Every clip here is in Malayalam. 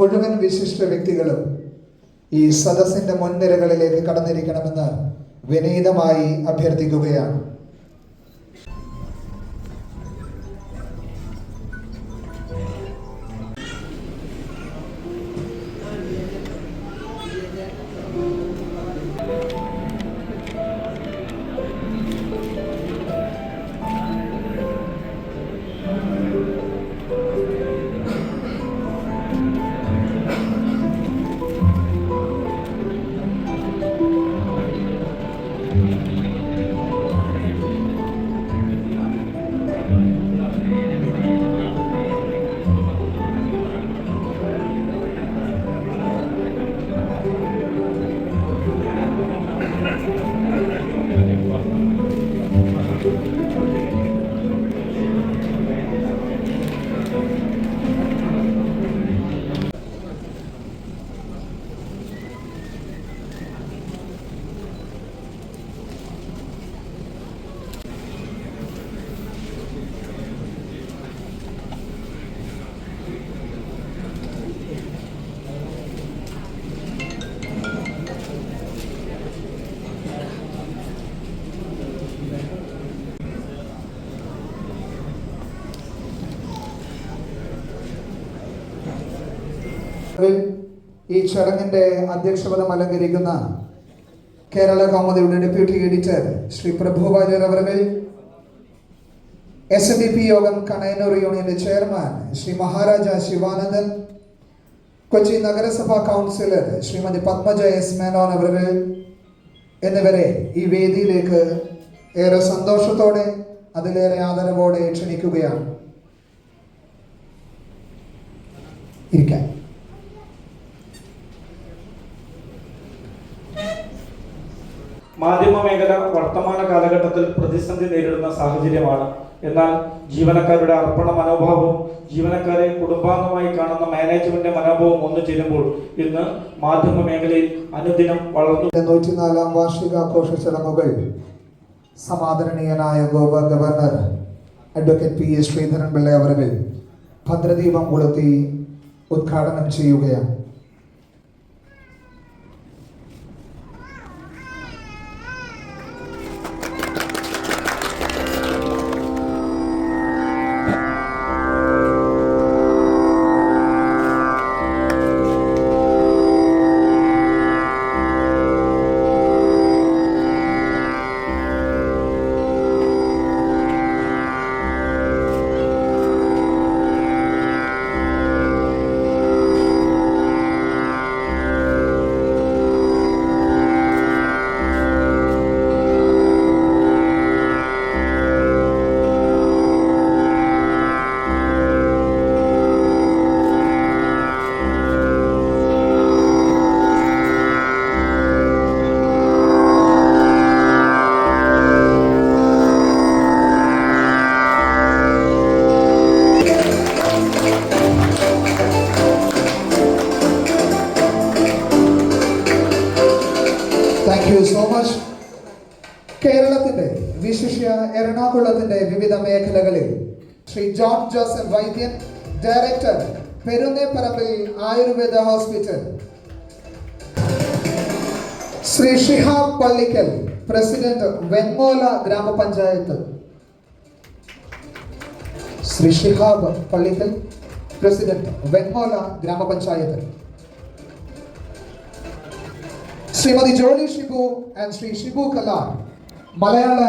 മുഴുവൻ വിശിഷ്ട വ്യക്തികളും ഈ സദസ്സിന്റെ മുൻനിരകളിലേക്ക് കടന്നിരിക്കണമെന്ന് വിനീതമായി അഭ്യർത്ഥിക്കുകയാണ്. ഘട്ടത്തിൽ ഈ ചടങ്ങിന്റെ അധ്യക്ഷപദം അലങ്കരിക്കുന്ന കേരള കൗമുദിയുടെ ഡെപ്യൂട്ടി എഡിറ്റർ ശ്രീ പ്രഭു വാര്യർ അവർകൾ എസ് എൻ ഡി പി യോഗം കണയന്നൂർ യൂണിയന്റെ ചെയർമാൻ ശ്രീ മഹാരാജ ശിവാനന്ദൻ കൊച്ചി നഗരസഭാ കൗൺസിലർ ശ്രീമതി പത്മജ എസ് മേനോൻ അവരുടെ എന്നിവരെ ഈ വേദിയിലേക്ക് ഏറെ സന്തോഷത്തോടെ അതിലേറെ ആദരവോടെ ക്ഷണിക്കുകയാണ്. ഇരിക്കാൻ മാധ്യമ മേഖല വർത്തമാന കാലഘട്ടത്തിൽ പ്രതിസന്ധി നേരിടുന്ന സാഹചര്യമാണ്. എന്നാൽ ജീവനക്കാരുടെ അർപ്പണ മനോഭാവവും ജീവനക്കാരെ കുടുംബാംഗമായി കാണുന്ന മാനേജ്മെന്റ് മനോഭാവവും ഒന്നു ചേരുമ്പോൾ ഇന്ന് മാധ്യമ മേഖലയിൽ അനുദിനം വളർന്നു. നൂറ്റിനാലാം വാർഷികാഘോഷ ചടങ്ങുകൾ സമാദരണീയനായ Goa governor advocate P S Sreedharan Pillai അവരുടെ ഭദ്രദീപം കൊളുത്തി ഉദ്ഘാടനം ചെയ്യുകയാണ്. വിവിധ മേഖലകളിൽ. ശ്രീ ജോൺ ജോസഫ് വൈദ്യൻ director Perunnepparambil Ayurveda hospital. Shri Shihab Pallikkal president Vengola ഗ്രാമപഞ്ചായത്ത്. ശ്രീ ഷിഹാബ് പള്ളിക്കൽ പ്രസിഡന്റ് വെങ്ങോല ഗ്രാമപഞ്ചായത്ത്. ശ്രീമതി ജോളി ഷിബു ആൻഡ് ശ്രീ ഷിബു കലാർ. മലയാള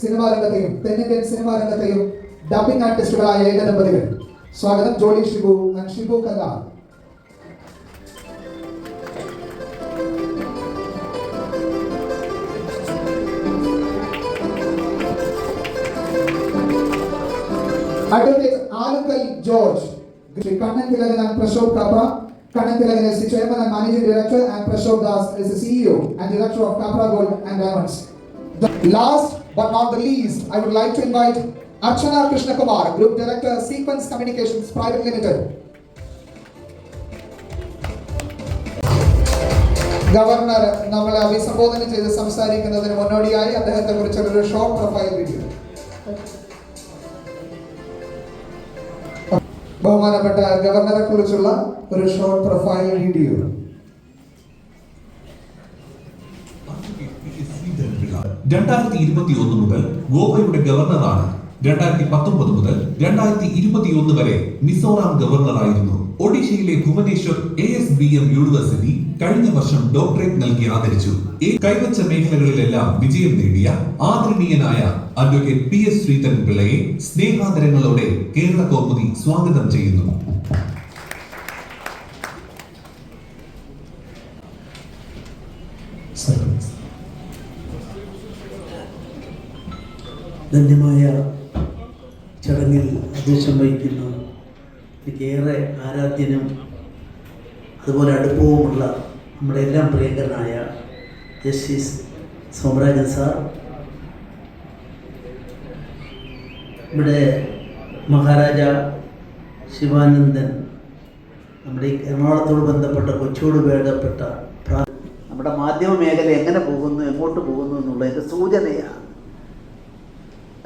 സിനിമാ രംഗത്തെയും തെന്നിന്ത്യൻ സിനിമാ രംഗത്തെയും ഡബിംഗ് ആർട്ടിസ്റ്റുകളായ ഏകദമ്പതികൾ സ്വാഗതം Jolly Shibu and Shibu Kalar advocate Alukkal George Shri Kannan Thilakan and Prashobh Kapra Kannan Thilakan is the chairman and managing director and Prashok Das is the CEO and director of Capra Gold and Diamonds. Last but not the least, I would like to invite Archana Krishna Kumar, Group Director, Sequence Communications Private Limited. Governor നമ്മളെ അഭിസംബോധന ചെയ്ത് സംസാരിക്കുന്നതിന് മുന്നോടിയായി അദ്ദേഹത്തെ കുറിച്ചുള്ള ഒരു ഷോർട്ട് പ്രൊഫൈൽ വീഡിയോ ബഹുമാനപ്പെട്ട ഗവർണറെ കുറിച്ചുള്ള ഒരു ഷോർട്ട് പ്രൊഫൈൽ വീഡിയോ രണ്ടായിരത്തി ഇരുപത്തി ഒന്ന് മുതൽ ഗോവയുടെ ഗവർണറാണ്. രണ്ടായിരത്തി പത്തൊമ്പത് മുതൽ രണ്ടായിരത്തി ഇരുപത്തിയൊന്ന് വരെ മിസോറാം ഗവർണറായിരുന്നു. ഒഡീഷയിലെ Bhubaneswar A S B M university കഴിഞ്ഞ വർഷം ഡോക്ടറേറ്റ് നൽകി ആദരിച്ചു. ഈ കൈവച്ച മേഖലകളിലെല്ലാം വിജയം നേടിയ ആദരണീയനായ advocate P S Sreedharan Pillai സ്നേഹാദരങ്ങളോടെ Kerala Kaumudi സ്വാഗതം ചെയ്യുന്നു. ധന്യമായ ചടങ്ങിൽ അധ്യക്ഷം വഹിക്കുന്ന എനിക്കേറെ ആരാധ്യനും അതുപോലെ അടുപ്പവുമുള്ള നമ്മുടെ എല്ലാം പ്രിയങ്കരനായ ജസ്റ്റിസ് സോമരാജൻ സാർ ഇവിടെ മഹാരാജ ശിവാനന്ദൻ നമ്മുടെ എറണാകുളത്തോട് ബന്ധപ്പെട്ട കൊച്ചിയോട് ബന്ധപ്പെട്ട നമ്മുടെ മാധ്യമ മേഖല എങ്ങനെ പോകുന്നു എങ്ങോട്ട് പോകുന്നു എന്നുള്ളതിന്റെ സൂചനയാണ്.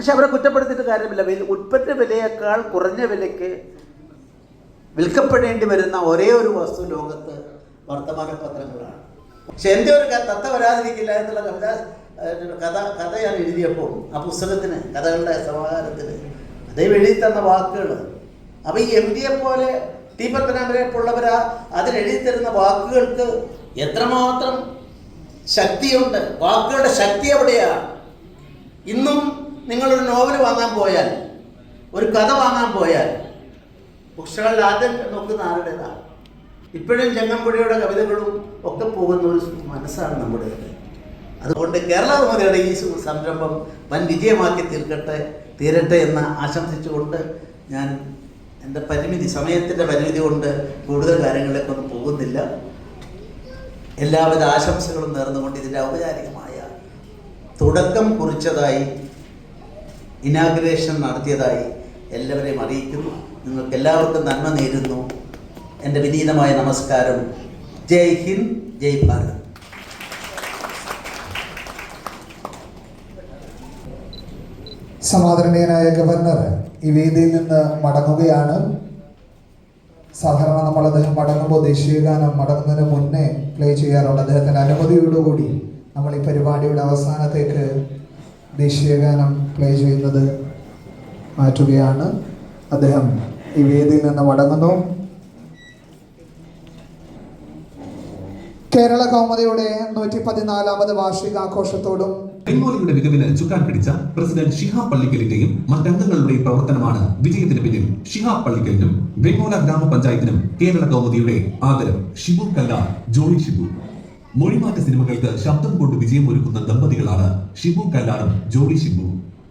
പക്ഷെ അവരെ കുറ്റപ്പെടുത്തിയിട്ട് കാര്യമില്ല. വില ഉൽപ്പന്ന വിലയേക്കാൾ കുറഞ്ഞ വിലയ്ക്ക് വിൽക്കപ്പെടേണ്ടി വരുന്ന ഒരേ ഒരു വസ്തു ലോകത്ത് വർത്തമാന പത്രങ്ങളാണ്. പക്ഷെ എന്റെ ഒരു തത്ത വരാതിരിക്കില്ല എന്നുള്ള കവിത കഥ കഥ ഞാൻ എഴുതിയപ്പോൾ ആ പുസ്തകത്തിന് കഥകളുടെ സമാഹാരത്തിന് അദ്ദേഹം എഴുതി തന്ന വാക്കുകൾ അപ്പോൾ ഈ എം ഡിയെ പോലെ ടി പത്മനാഭനെ പോലുള്ളവരാ അതിലെഴുതി തരുന്ന വാക്കുകൾക്ക് എത്രമാത്രം ശക്തിയുണ്ട്? വാക്കുകളുടെ ശക്തി എവിടെയാണ്? ഇന്നും നിങ്ങളൊരു നോവൽ വാങ്ങാൻ പോയാൽ ഒരു കഥ വാങ്ങാൻ പോയാൽ പുസ്തകങ്ങളിൽ ആദ്യം നോക്കുന്ന ആരുടേതാണ് ഇപ്പോഴും ചെങ്ങമ്പുഴയുടെ കവിതകളും ഒക്കെ പോകുന്ന ഒരു മനസ്സാണ് നമ്മുടെ അതുകൊണ്ട് കേരള മോദിയുടെ ഈ സംരംഭം വൻ വിജയമാക്കി തീർക്കട്ടെ തീരട്ടെ എന്ന് ആശംസിച്ചുകൊണ്ട് ഞാൻ എന്റെ പരിമിതി സമയത്തിന്റെ പരിമിതി കൊണ്ട് കൂടുതൽ കാര്യങ്ങളിലേക്ക് ഒന്നും പോകുന്നില്ല. എല്ലാവിധ ആശംസകളും നേർന്നുകൊണ്ട് ഇതിന്റെ ഔപചാരികമായ തുടക്കം കുറിച്ചതായി ഇനാഗ്രേഷൻ നടത്തിയതായി എല്ലാവരെയും അറിയിക്കുന്നു. നിങ്ങൾക്ക് എല്ലാവർക്കും നന്മ നേരുന്നു. എന്റെ വിനീതമായ നമസ്കാരം. ജയ് ഹിന്ദ് ജയ് ഭാരത്. സമാദരണീയനായ ഗവർണർ ഈ വേദിയിൽ നിന്ന് മടങ്ങുകയാണ്. സാധാരണ നമ്മൾ അദ്ദേഹം മടങ്ങുമ്പോൾ ദേശീയഗാനം മടങ്ങുന്നതിന് മുന്നേ പ്ലേ ചെയ്യാറുണ്ട് അദ്ദേഹത്തിന്റെ അനുമതിയോടുകൂടി നമ്മൾ ഈ പരിപാടിയുടെ അവസാനത്തേക്ക് ദേശീയ ഗാനം പ്ലേ ചെയ്യുന്നത് മാറ്റുകയാണ്. അദ്ദേഹം ഈ വേദിയിൽ നിന്ന് മടങ്ങുന്നു. കേരള കൗമുദിയുടെ നൂറ്റി പതിനാലാമത് വാർഷികാഘോഷത്തോടും ബംഗാളിയുടെ മികവിന് ചുക്കാൻ പിടിച്ച പ്രസിഡന്റ് ഷിഹാബ് പള്ളിക്കലിന്റെയും മറ്റംഗങ്ങളുടെയും പ്രവർത്തനമാണ് വിജയത്തിന് പിന്നിൽ. ഷിഹാബ് പള്ളിക്കലിനും വെങ്ങോല ഗ്രാമപഞ്ചായത്തിനും കേരള കൗമുദിയുടെ ആദരം. ഷിബു കല്ലാർ ജോയി ഷിബു. മൊഴിമാറ്റ സിനിമകൾക്ക് ശബ്ദം കൊണ്ട് വിജയം വിജയമൊരുക്കുന്ന ദമ്പതികളാണ് ഷിബു കല്ലാറും ജോളി ഷിബു.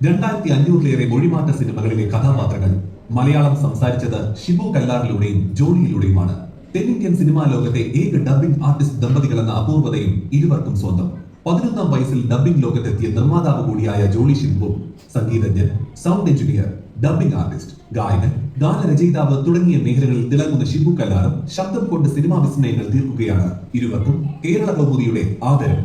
രണ്ടായിരത്തി അഞ്ഞൂറിലേറെ മൊഴിമാറ്റ സിനിമകളിലെ കഥാപാത്രങ്ങൾ മലയാളം സംസാരിച്ചത് ഷിബു കല്ലാറിലൂടെയും ജോളിയിലൂടെയുമാണ്. തെന്നിന്ത്യൻ സിനിമാ ലോകത്തെ ഏക ഡബ്ബിംഗ് ആർട്ടിസ്റ്റ് ദമ്പതികൾ എന്ന അപൂർവതയും ഇരുവർക്കും സ്വന്തം. പതിനൊന്നാം വയസ്സിൽ ഡബ്ബിംഗ് ലോകത്തെത്തിയ നിർമ്മാതാവ് കൂടിയായ ജോളി ഷിബു സംഗീതജ്ഞൻ സൗണ്ട് എഞ്ചിനീയർ. ഡബ്ബിംഗ് ആർട്ടിസ്റ്റ് ഗായകൻ ഗാനരചയിതാവ് തുടങ്ങിയ മേഖലകളിൽ തിളങ്ങുന്ന ഷിബു കല്ലാറും ശബ്ദം കൊണ്ട് സിനിമാ വിസ്മയങ്ങൾ തീർക്കുകയാണ്. ഇരുവർക്കും കേരള കൗമുദിയുടെ ആദരം.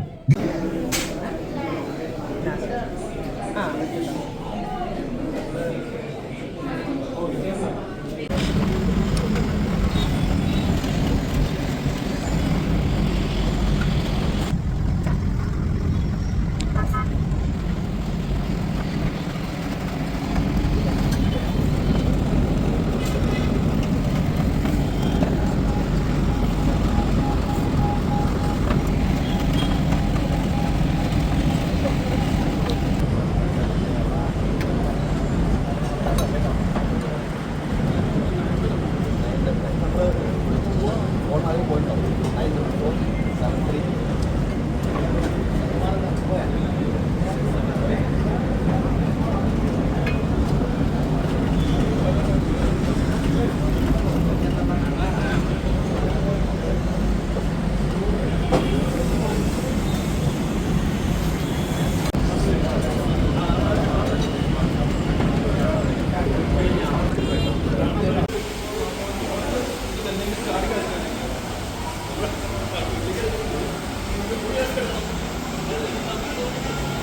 Thank you.